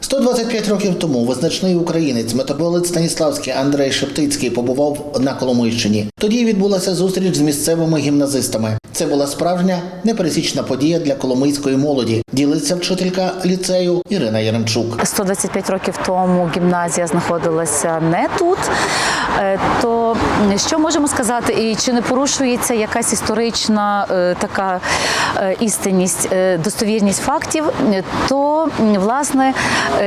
125 років тому визначний українець метаболит Станіславський Андрей Шептицький побував на Коломийщині. Тоді відбулася зустріч з місцевими гімназистами. Це була справжня непересічна подія для коломийської молоді. Ділиться вчителька ліцею Ірина Яремчук. 125 років тому гімназія знаходилася не тут. Е, То що можемо сказати, і чи не порушується якась історична е, така е, істинність, достовірність фактів? То власне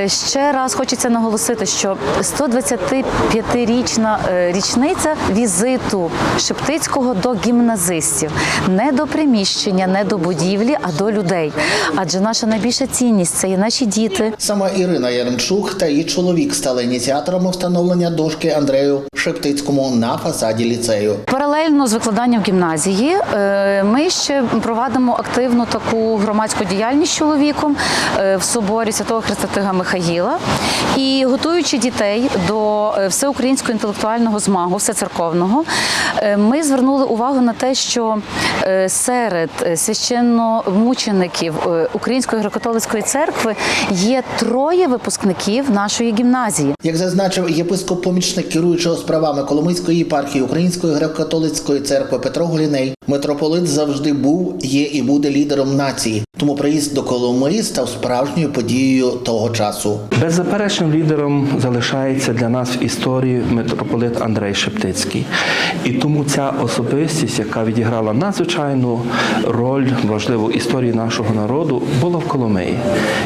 ще раз хочеться наголосити, що 125-річна е, річниця візиту Шептицького до гімназистів, не до приміщення, не до будівлі, а до людей. Адже наша найбільша цінність це є наші діти, Саме Ірина Яремчук та її чоловік стали ініціаторами встановлення дошки Андрею Шептицькому на фасаді ліцею. Паралельно з викладанням гімназії е, ми ще проводимо активну таку громадську діяльність з чоловіком е, в соборі Святого Христотига Михаїла і готуючи дітей до е, всеукраїнського інтелектуального змагу, всецерковного, ми звернули увагу на те, що серед священномучеників Української греко-католицької церкви є троє випускників нашої гімназії. Як зазначив єпископ-помічник керуючого справами Коломийської єпархії Української греко-католицької церкви Петро Голіней, митрополит завжди був, є і буде лідером нації. Тому приїзд до Коломиї став справжньою подією того часу. Беззаперечним лідером залишається для нас в історії митрополит Андрей Шептицький. І тому ця особистість, яка відіграла надзвичайну роль важливу в історії нашого народу, була в Коломиї.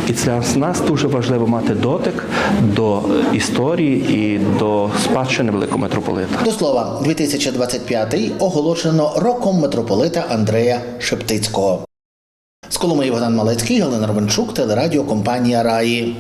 І для нас дуже важливо мати дотик до історії і до спадщини великого митрополита. До слова, 2025 оголошено роком митрополита Андрея Шептицького. З Коломи Богдан Малецький, Галина Романчук, телерадіокомпанія Раї.